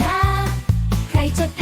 นะใครจะ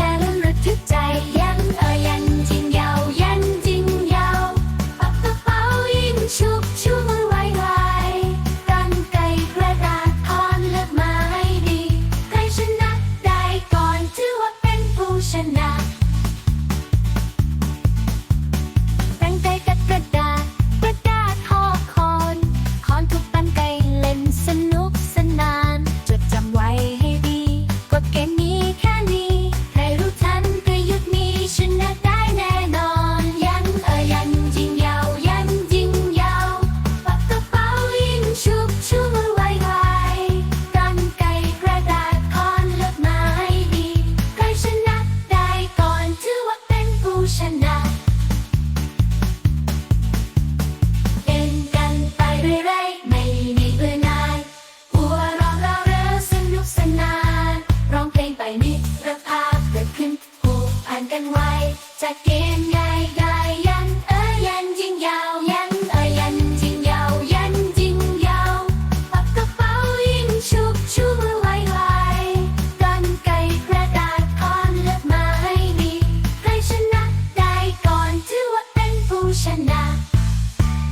กันไวจากเกมใหญ่ใหญ่ยันเอ้ยยันยิงยาวยันเอ้ยยันยิงยาวยันยิงยาวปักกระเป๋ายิงชุบชุบมือไวไวกันไก่กระดาษคอนเลือกมาให้ดีใครชนะได้ก่อนถือว่าเป็นผู้ชนะ